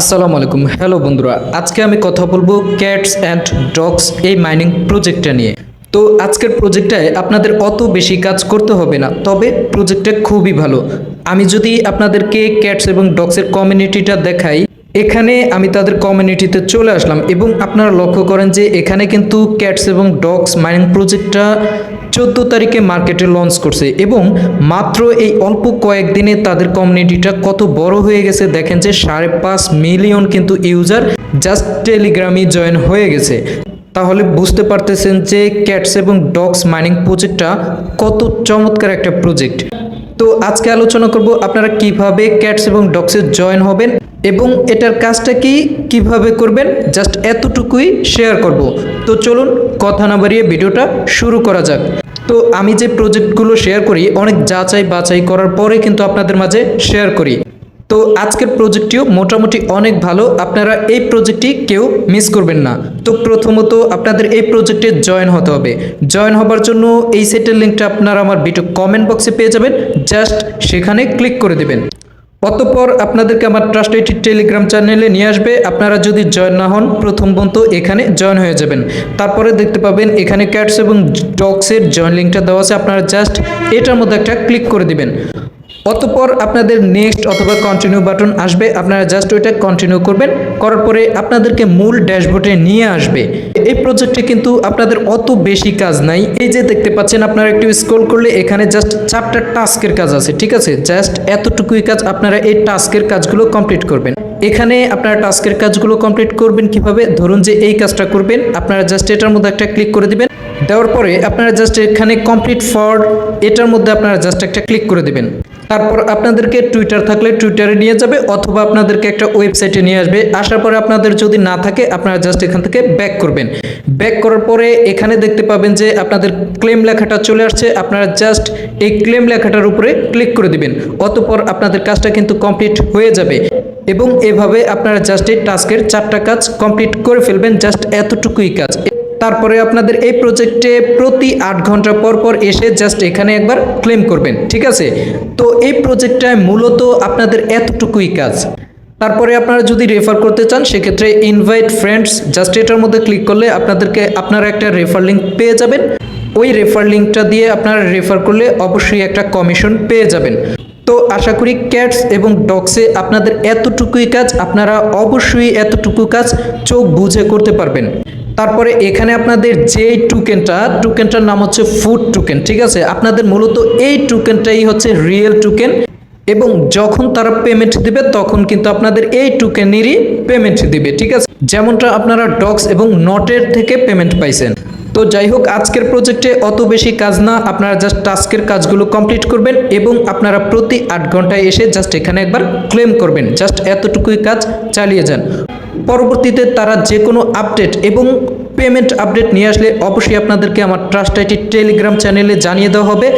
আসসালামু আলাইকুম। হ্যালো বন্ধুরা, আজকে আমি কথা বলব ক্যাটস অ্যান্ড ডগস এই মাইনিং প্রজেক্টটা নিয়ে। তো আজকের প্রজেক্টটায় আপনাদের অত বেশি কাজ করতে হবে না, তবে প্রজেক্টটা খুবই ভালো। আমি যদি আপনাদেরকে ক্যাটস এবং ডগসের কমিউনিটিটা দেখাই এখানে আমি তাদের কমিউনিটিতে চলে আসলাম এবং আপনারা লক্ষ্য করেন যে এখানে কিন্তু ক্যাটস এবং ডগস মাইনিং প্রজেক্টটা চোদ্দ তারিখে মার্কেটে লঞ্চ করছে এবং মাত্র এই অল্প কয়েকদিনে তাদের কমিউনিটিটা কত বড় হয়ে গেছে। দেখেন যে সাড়ে পাঁচ মিলিয়ন কিন্তু ইউজার জাস্ট টেলিগ্রামই জয়েন হয়ে গেছে। তাহলে বুঝতে পারতেছেন যে ক্যাটস এবং ডগস মাইনিং প্রজেক্টটা কত চমৎকার একটা প্রজেক্ট তো আজকে আলোচনা করব আপনারা কীভাবে ক্যাটস এবং ডগসে জয়েন হবেন এবং এটার কাজটা কি কীভাবে করবেন? জাস্ট এতটুকুই শেয়ার করব। তো চলুন কথা না বাড়িয়ে ভিডিওটা শুরু করা যাক। তো আমি যে প্রজেক্টগুলো শেয়ার করি, অনেক যাচাই বাছাই করার পরে কিন্তু আপনাদের মাঝে শেয়ার করি। তো আজকের প্রজেক্টটিও মোটামুটি অনেক ভালো। আপনারা এই প্রজেক্টটি কেউ মিস করবেন না। তো প্রথমত আপনাদের এই প্রজেক্টে জয়েন হতে হবে। জয়েন হবার জন্য এই সেটের লিঙ্কটা আপনারা আমার ভিডিও কমেন্ট বক্সে পেয়ে যাবেন। জাস্ট সেখানে ক্লিক করে দেবেন। অতপর আপনাদেরকে আমার ট্রাস্ট এইটি টেলিগ্রাম চ্যানেলে নিয়ে আসবে। আপনারা যদি জয়েন না হন, প্রথম পর্যন্ত এখানে জয়েন হয়ে যাবেন। তারপরে দেখতে পাবেন, এখানে ক্যাটস এবং ডগসের জয়েন লিঙ্কটা দেওয়া আছে। আপনারা জাস্ট এটার মধ্যে একটা ক্লিক করে দিবেন। অতপর আপনাদের নেক্সট অথবা কন্টিনিউ বাটন আসবে। আপনারা জাস্ট ওইটা কন্টিনিউ করবেন। করার পরে আপনাদেরকে মূল ড্যাশবোর্ডে নিয়ে আসবে। এই প্রজেক্টে কিন্তু আপনাদের অত বেশি কাজ নাই। এই যে দেখতে পাচ্ছেন, আপনারা একটু স্ক্রল করলে এখানে জাস্ট চারটা টাস্কের কাজ আছে, ঠিক আছে? জাস্ট এতটুকুই কাজ আপনারা এই টাস্কের কাজগুলো কমপ্লিট করবেন। এখানে আপনারা টাস্কের কাজগুলো কমপ্লিট করবেন কীভাবে? ধরুন যে এই কাজটা করবেন। আপনারা জাস্ট এটার মধ্যে একটা ক্লিক করে দিবেন। দেওয়ার পরে আপনারা জাস্ট এখানে কমপ্লিট ফর এটার মধ্যে আপনারা জাস্ট একটা ক্লিক করে দেবেন। তারপর আপনাদেরকে টুইটার থাকলে টুইটারে নিয়ে যাবে অথবা আপনাদেরকে একটা ওয়েবসাইটে নিয়ে আসবে। আসার পরে আপনাদের যদি না থাকে, আপনারা জাস্ট এখান থেকে ব্যাক করবেন। ব্যাক করার পরে এখানে দেখতে পাবেন যে আপনাদের ক্লেম লেখাটা চলে আসছে। আপনারা জাস্ট এই ক্লেম লেখাটার উপরে ক্লিক করে দিবেন। অতপর আপনাদের কাজটা কিন্তু কমপ্লিট হয়ে যাবে। এবং এভাবে আপনারা জাস্ট এই টাস্কের চারটা কাজ কমপ্লিট করে ফেলবেন জাস্ট এতটুকুই কাজ। তারপরে আপনাদের এই প্রজেক্টে প্রতি আট ঘণ্টা পর পর এসে জাস্ট এখানে একবার ক্লেম করবেন, ঠিক আছে? তো এই প্রজেক্টটায় মূলত আপনাদের এতটুকুই কাজ। তারপরে আপনারা যদি রেফার করতে চান, সেক্ষেত্রে ইনভাইট ফ্রেন্ডস জাস্ট এটার মধ্যে ক্লিক করলে আপনাদেরকে আপনারা একটা রেফার লিঙ্ক পেয়ে যাবেন। ওই রেফার লিঙ্কটা দিয়ে আপনারা রেফার করলে অবশ্যই একটা কমিশন পেয়ে যাবেন। তো আশা করি ক্যাটস এবং ডগসে আপনাদের এতটুকুই কাজ, আপনারা অবশ্যই এতটুকু কাজ চোখ বুঝে করতে পারবেন। তারপরে এখানে আপনাদের যে টুকেনটা টুকেনটার নাম হচ্ছে ফুড টুকেন ঠিক আছে? আপনাদের মূলত এই টুকেনটাই হচ্ছে রিয়েল টুকেন এবং যখন তারা পেমেন্ট দিবে, তখন কিন্তু আপনাদের এই টুকেনেরই পেমেন্ট দিবে, ঠিক আছে? যেমনটা আপনারা ডক্স এবং নটের থেকে পেমেন্ট পাইছেন। তো যাই হোক, আজকের প্রজেক্টে অত বেশি কাজ না, আপনারা জাস্ট টাস্কের কাজগুলো কমপ্লিট করবেন এবং আপনারা প্রতি আট ঘন্টায় এসে জাস্ট এখানে একবার ক্লেম করবেন। জাস্ট এতটুকুই কাজ, চালিয়ে যান। পরবর্তীতে তারা যে কোনো আপডেট এবং পেমেন্ট আপডেট নিয়ে আসলে অবশ্যই আপনাদেরকে আমার ট্রাস্ট আইটি টেলিগ্রাম চ্যানেলে জানিয়ে দেওয়া হবে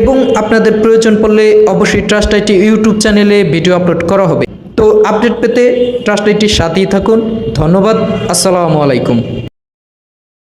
এবং আপনাদের প্রয়োজন পড়লে অবশ্যই ট্রাস্ট আইটি ইউটিউব চ্যানেলে ভিডিও আপলোড করা হবে। তো আপডেট পেতে ট্রাস্ট আইটির সাথেই থাকুন। ধন্যবাদ। আসসালামু আলাইকুম।